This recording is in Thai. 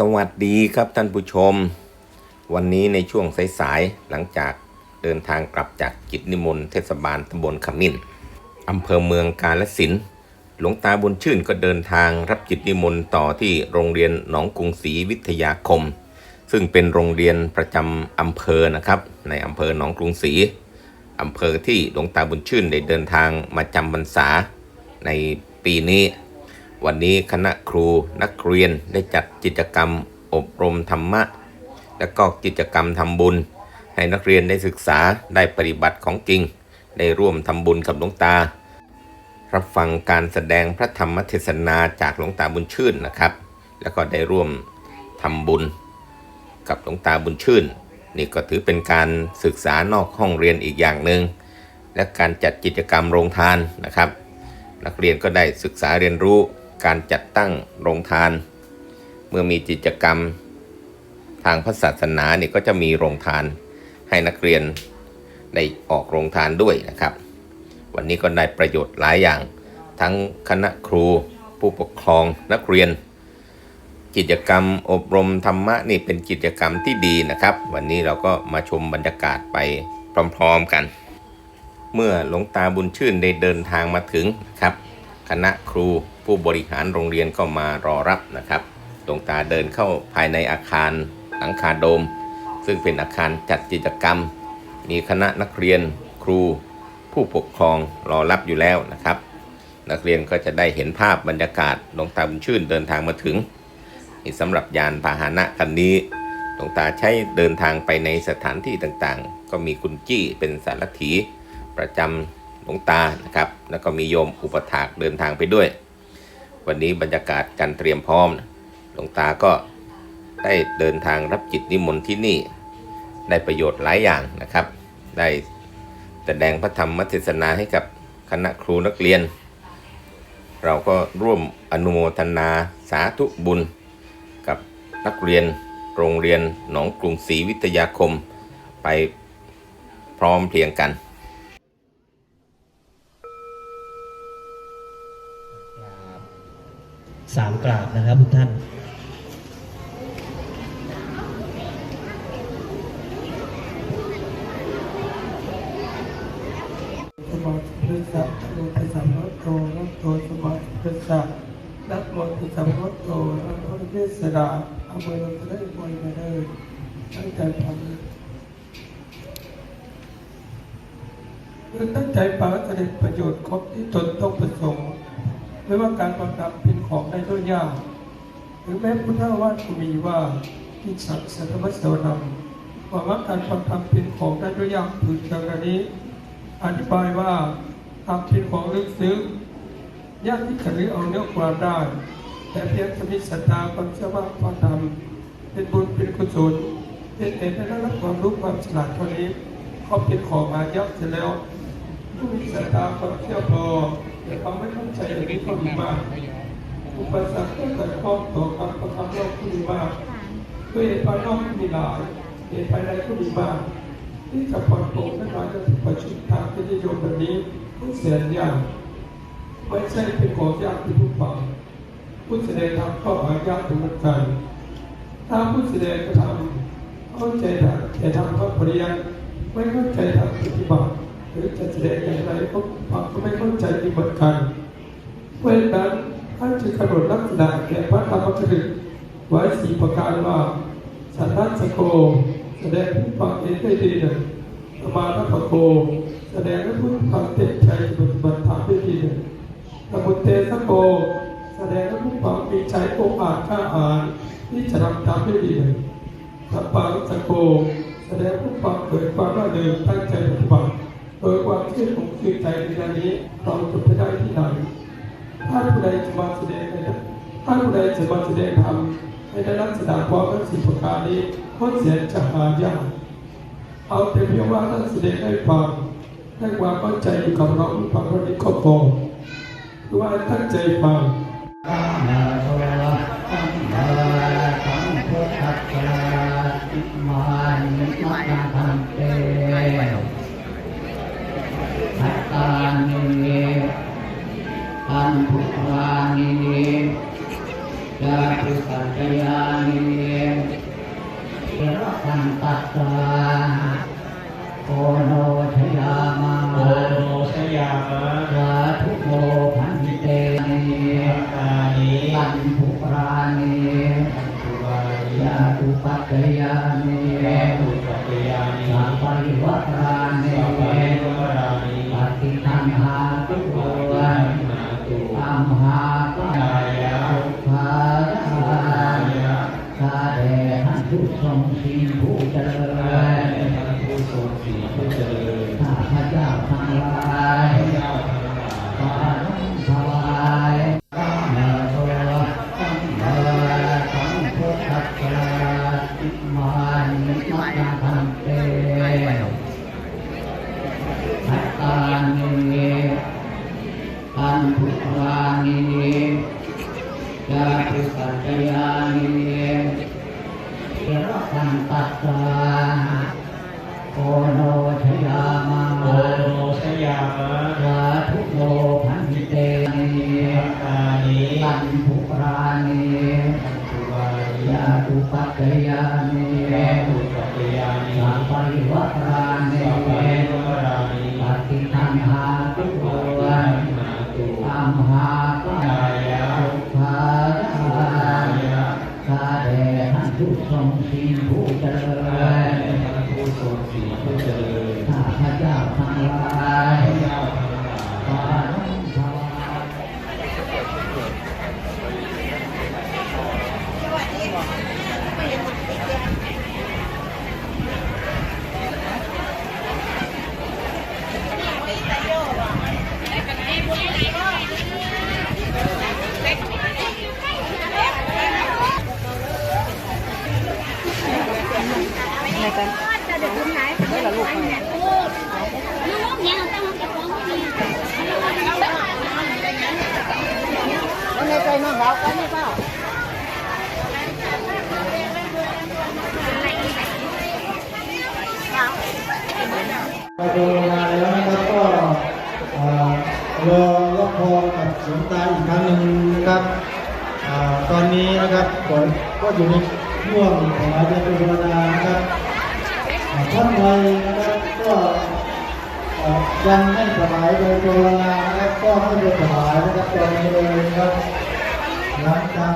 สวัสดีครับท่านผู้ชม วันนี้ในช่วงสายๆหลังจากเดินทางกลับจากกิจนิมนต์เทศบาลตำบลขมิ้นอำเภอเมืองกาฬสินหลวงตาบุญชื่นก็เดินทางรับกิจนิมนต์ต่อที่โรงเรียนหนองกรุงศรีวิทยาคม ซึ่งเป็นโรงเรียนประจำอำเภอนะครับ ในอำเภอหนองกรุงศรีอำเภอที่หลวงตาบุญชื่นได้เดินทางมาจำพรรษาในปีนี้ วันนี้คณะครูนักเรียนได้จัดกิจกรรมอบรมธรรมะ และก็กิจกรรมทำบุญ ให้นักเรียนได้ศึกษาได้ปฏิบัติของจริง ได้ร่วมทำบุญกับหลวงตา รับฟังการแสดงพระธรรมเทศนาจากหลวงตาบุญชื่นนะครับ แล้วก็ได้ร่วมทำบุญกับหลวงตาบุญชื่น นี่ก็ถือเป็นการศึกษานอกห้องเรียนอีกอย่างหนึ่งและการจัดกิจกรรมโรงทานนะครับ นักเรียนก็ได้ศึกษาเรียนรู้ การจัดตั้งโรงทาน เมื่อมีกิจกรรมทางพระศาสนาเนี่ยก็จะมีโรงทานให้นักเรียนได้ออกโรงทานด้วยนะครับ วันนี้ก็ได้ประโยชน์หลายอย่าง ทั้งคณะครูผู้ปกครองนักเรียน กิจกรรมอบรมธรรมะนี่เป็นกิจกรรมที่ดีนะครับ วันนี้เราก็มาชมบรรยากาศไปพร้อมๆกัน เมื่อหลวงตาบุญชื่นได้เดินทางมาถึงครับ คณะครู ผู้บริหารโรงเรียนก็มารอรับนะครับหลวงตาเดินเข้าภายในอาคารหลังคาโดม ซึ่งเป็นอาคารจัดกิจกรรม มีคณะนักเรียนครู ผู้ปกครองรอรับอยู่แล้วนะครับ นักเรียนก็จะได้เห็นภาพบรรยากาศหลวงตาบุญชื่นเดินทางมาถึงนี่สำหรับยานพาหนะคันนี้หลวงตาใช้เดินทางไปในสถานที่ต่างๆ ก็มีคุณจี้เป็นสารถีประจำหลวงตานะครับ แล้วก็มีโยมอุปถากเดินทางไปด้วย วันนี้บรรยากาศการเตรียมพร้อมหลวงตาก็ได้เดินทางรับจิตนิมนต์ที่นี่ ได้ประโยชน์หลายอย่างนะครับ ได้แสดงพระธรรมเทศนาให้กับคณะครูนักเรียน เราก็ร่วมอนุโมทนาสาธุบุญ กับนักเรียนโรงเรียนหนองกรุงศรีวิทยาคมไปพร้อมเพรียงกัน สามกราบนะครับทุกท่าน สมาธิสัพโลตัสสะโมโตนะโตสมาธิสัพนะโมตัสสะโมโตนะโมตัสสะดาอเมรุตระบอยมาเลยตั้งใจทำตั้งใจปาจะได้ประโยชน์ครบที่ตนต้องประสงค์ ไม่ว่าการบังคับเป็นของได้ด้วยยากหรือแม้พุทธวาสก็มีว่าที่สัตว์สัตมัสสวนำว่าว่าการบังคับเป็นของได้ด้วยยากผืนดังนี้ อธิบายว่าทำเป็นของลึกซึ้งยากที่จะรื้อเอาเนื้อความได้ แต่เพียงจะมีศรัทธาความเชื่อว่าความทำเป็นบุญเป็นกุศลเป็นเอกได้รับความรู้ความฉลาดเท่านี้เขาเป็นของมาเยอะเสร็จแล้วผู้มีศรัทธาความเชื่อพอ แต่ควาไม่เข้าใจอย่างนี้ก็มีมาอุปสรรคก็เกิดข้องต่อการประคับโลกที่มีมากด้วยเหตุภายนอกที่มีหลายเหตุภายในก็มีมากที่จะผ่อนปลงให้เราจะถูกประชุมทางที่นิยมแบบนี้ผู้เสียนยากไม่ใช่เป็นของยากที่ผู้ฟังผู้แสดงทำก็หายากถึงเหมือนกันถ้าผู้แสดงกระทำเข้าใจทางแต่ทำก็ปริยัติไม่เข้าใจทางปฏิบัติ หรือจะแสดงอย่างไรก็ฟังก็ไม่เข้าใจที่เหมือนกันเพราะฉะนั้นท่านจึงกำหนดลักษณะแก่พระธรรมกฤษไว้สีประการว่าสันทัสโก แสดงผู้ฟังเองได้ดีหนึ่งสมาธิปโก แสดงให้ผู้ฟังเต็มใจปฏิบัติธรรมได้ดีหนึ่งสมุทเตสโก แสดงให้ผู้ฟังมีใจโอกอาจกล้าหาญที่จะทำตามได้ดีหนึ่งสัปปาสโก แสดงผู้ฟังเกิดความร่าเริงตั้งใจปฏิบัติ โดยความเชื่อของชื่อใจในด้านนี้เราจะไปได้ที่ไหนถ้าผู้ใดจะมาแสดงให้ถ้าผู้ใดจะมาแสดงธรรมให้ได้รับแสดงความทั้งสิบประการนี้ก็เสียจะหายากเอาแต่เพียงว่าท่านแสดงให้ฟังให้ความเข้าใจอยู่กับเราผู้ฟังคนนี้ก็พอคือว่าตั้งใจฟังนะโมตัมมาสัมพุทธัสสะมา ตัสสะโอโนชยามาโอโนชยามะสาธุโมพันเตนิตานิตันทุรานิสุวานิยาตุปัจจยานิยุปัจจยานิสัพพะริวัตรานิสัพพะริวรานิปฏิทังหาตุโวปัญหาตุอัมหาปะกายะสุภาสุยาขายะช มานิมัตตันเตหัตตานิอันทุรานิยาตุปัจจยานิเทระพันตัสสะโอโนชยามาโอโนชยามะสาธุโมพันเตนิตานิตันทุรานิสุวานิยาตุปัจจยานิ ผู้เจริพระญท่านผู้ทธศีผู้เจริญ มาดูงานแล้วนะครับก็เอ่อรอรับพรกับหลวงตาอีกครั้งหนึ่งนะครับตอนนี้นะครับผมก็อยู่ในช่วงของอาจารย์ตุลานะครับ ท่านใดนะครับก็ยังไม่สบายโดยตุลานะครับก็ไม่ไปสบายนะครับตอนนี้เลยนะครับหลังจาก